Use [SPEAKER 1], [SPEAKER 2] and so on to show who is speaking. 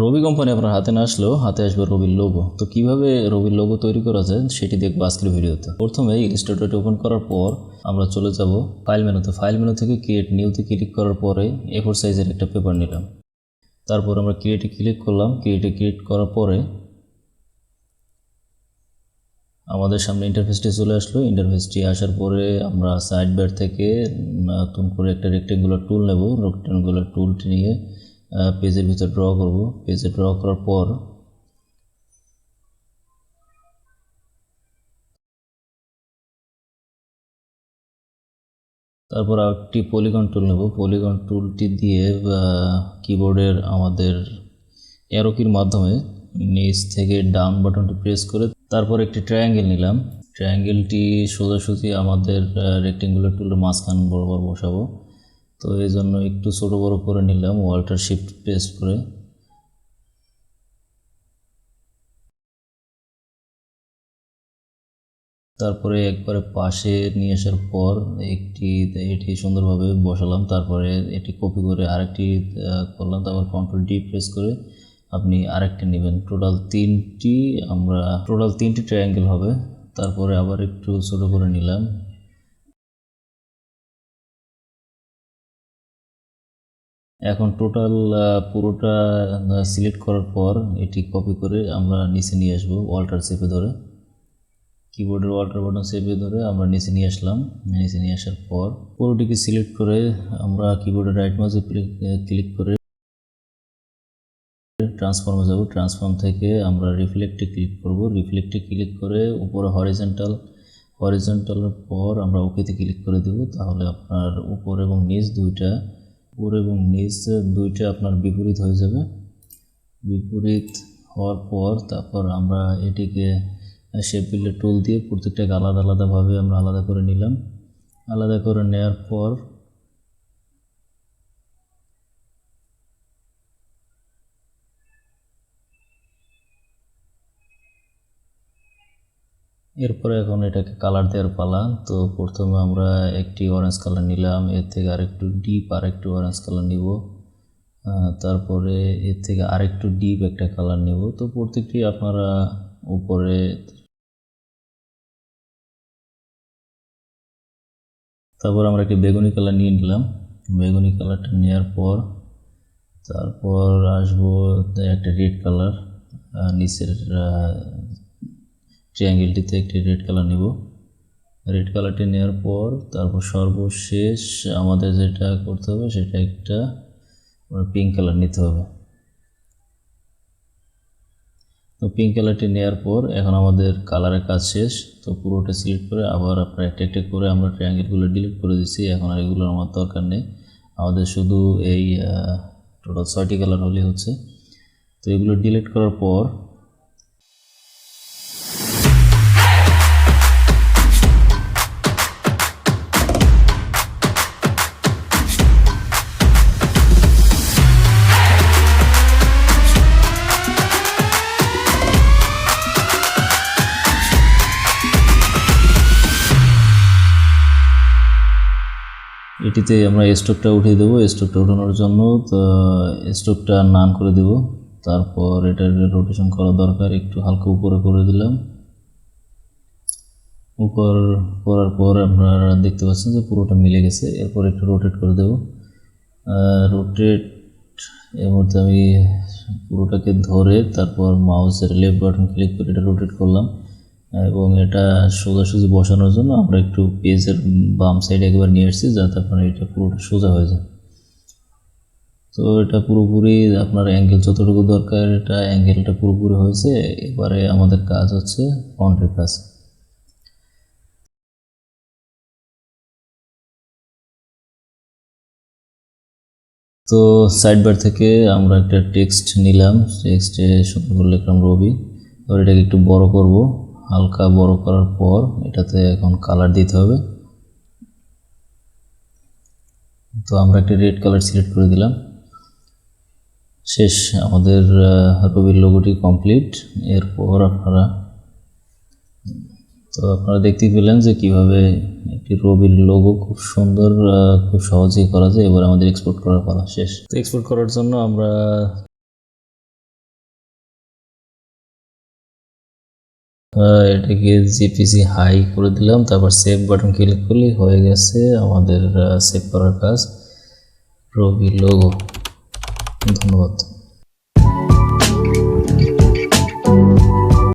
[SPEAKER 1] রবি company আপনার হাতে না আসলেও হাতে আসবে রবির লোগো তো কীভাবে রবির লোগো তৈরি করা যায় সেটি দেখব আজকের ভিডিওতে। প্রথমে ইনস্টিটিউট ওপেন করার পর আমরা চলে যাব ফাইল মেনুতে ফাইল মেনু থেকে ক্রিয়েট নিউতে ক্লিক করার পরে এ ফোর সাইজের একটা পেপার নিলাম। তারপর আমরা ক্রিয়েটে ক্লিক করলাম। ক্রিয়েটে ক্রিয়েট করার পরে আমাদের সামনে ইন্টারফেসটি চলে আসলো। ইন্টারফেসটি আসার পরে আমরা সাইড বার থেকে নতুন করে একটা রেক্টেঙ্গুলার টুল নেব। রেক্টেঙ্গুলার টুলটি নিয়ে পেজের ভিতর ড্র করব। পেজে ড্র করার পর তারপর একটি পলিগন টুল নেব। পলিগন টুলটি দিয়ে কিবোর্ডের আমাদের অ্যারোকির মাধ্যমে নিচ থেকে ডাউন বাটনটি প্রেস করে তারপর একটি ট্রায়াঙ্গেল নিলাম। ট্রায়াঙ্গেলটি সোজাসুজি আমাদের রেক্টেঙ্গুলার টুলের মাঝখান বরাবর বসাবো। তো এই জন্য একটু ছোট বড় করে নিলাম ওয়াল্টার শিফট প্রেস করে। তারপরে একবারে পাশে নিয়ে আসার পর একটি এটি সুন্দরভাবে বসালাম, তারপরে এটি কপি করে আরেকটি করলাম, তারপর কন্ট্রোল ডি প্রেস করে আপনি আরেকটি নেবেন। টোটাল তিনটি আমরা টোটাল তিনটি ট্রায়াঙ্গেল হবে, তারপরে আবার একটু ছোট করে নিলাম। এখন টোটাল পুরোটা সিলেক্ট করার পর এটি কপি করে আমরা নিচে নিয়ে আসব ওয়াল্টার চেপে ধরে। কিবোর্ডের ওয়াল্টার বাটন চেপে ধরে আমরা নিচে নিয়ে আসলাম। নিচে নিয়ে আসার পর পুরোটিকে সিলেক্ট করে আমরা কিবোর্ডের রাইট মাউসে ক্লিক করে ট্রান্সফর্মে যাব। ট্রান্সফর্ম থেকে আমরা রিফ্লেক্টে ক্লিক করব। রিফ্লেক্টে ক্লিক করে উপরে হরিজেন্টাল হরিজেন্টালের পর আমরা ওকেতে ক্লিক করে দেব। তাহলে আপনার উপর এবং নিচ দুইটা উপর এবং নিচে দুইটা আপনার বিপরীত হয়ে যাবে। বিপরীত হওয়ার পর তারপর আমরা এটিকে শেপিলের টুল দিয়ে প্রত্যেকটাকে আলাদা আলাদাভাবে আমরা আলাদা করে নিলাম। আলাদা করে নেওয়ার পর এরপরে এখন এটাকে কালার দেওয়ার পালা। তো প্রথমে আমরা একটি অরেঞ্জ কালার নিলাম, এর থেকে আরেকটু ডিপ আরেকটু অরেঞ্জ কালার নিব। তারপরে এর থেকে আরেকটু ডিপ একটা কালার নেব। তো প্রত্যেকটি আপনারা উপরে তারপর আমরা একটি বেগুনি কালার নিয়ে নিলাম। বেগুনি কালারটা নেওয়ার পর তারপর আসব একটা রেড কালার নিচের ট্রায়াঙ্গেলটিতে একটি রেড কালার নিব। রেড কালারটি নেওয়ার পর তারপর সর্বশেষ আমাদের যেটা করতে হবে, সেটা একটা পিঙ্ক কালার নিতে হবে। তো পিঙ্ক কালারটি নেওয়ার পর এখন আমাদের কালারের কাজ শেষ। তো পুরোটা সিলেক্ট করে আবার আপনার একটা একটা করে আমরা ট্রায়াঙ্গেলগুলো ডিলিট করে দিচ্ছি এখন আর এগুলোর আমার দরকার নেই। আমাদের শুধু এই টোটাল ছয়টি কালার হলেই হচ্ছে। তো এগুলো ডিলিট করার পর এটিতে আমরা স্টোভটা উঠিয়ে দেবো। স্টোভটা উঠানোর জন্য, তো স্টোভটা নান করে দেব। তারপর এটার রোটেশন করা দরকার, একটু হালকা উপরে করে দিলাম। উপর করার পর আপনারা দেখতে পাচ্ছেন যে পুরোটা মিলে গেছে। এরপর একটু রোটেট করে দেব। রোটেট এর মধ্যে আমি পুরোটাকে ধরে তারপর মাউসের লেফট বাটন ক্লিক করে এটা রোটেট করলাম। এবং এটা সোজাসুজি বসানোর জন্য আমরা একটু পেজের বাম সাইডে একবার নিয়ে এসেছি যাতে আপনার এটা পুরোটা সোজা হয়ে যায়। তো এটা পুরোপুরি আপনার অ্যাঙ্গেল যতটুকু দরকার, এটা অ্যাঙ্গেলটা পুরোপুরি হয়েছে। এবারে আমাদের কাজ হচ্ছে ফন্টের কাজ। তো সাইড বার থেকে আমরা একটা টেক্সট নিলাম। টেক্সটে সুন্দর লিখলাম রবি। এবার এটাকে একটু বড় করব। হালকা বড় করার পর এটাতে এখন কালার দিতে হবে। তো আমরা একটা রেড কালার সিলেক্ট করে দিলাম। শেষ আমাদের রবির লোগোটি কমপ্লিট এরপর আপনারা, তো আপনারা দেখতেই পেলেন যে কীভাবে একটি রবির লোগো খুব সুন্দর খুব সহজেই করা যায়। এবার আমাদের এক্সপোর্ট করার পালা শেষ। তো এক্সপোর্ট করার জন্য আমরা এটাকে জিপিসি হাই করে দিলাম, তারপর সেভ বাটন ক্লিক করলেই হয়ে গেছে আমাদের সেভ করার কাজ। রবি লোগো ধন্যবাদ।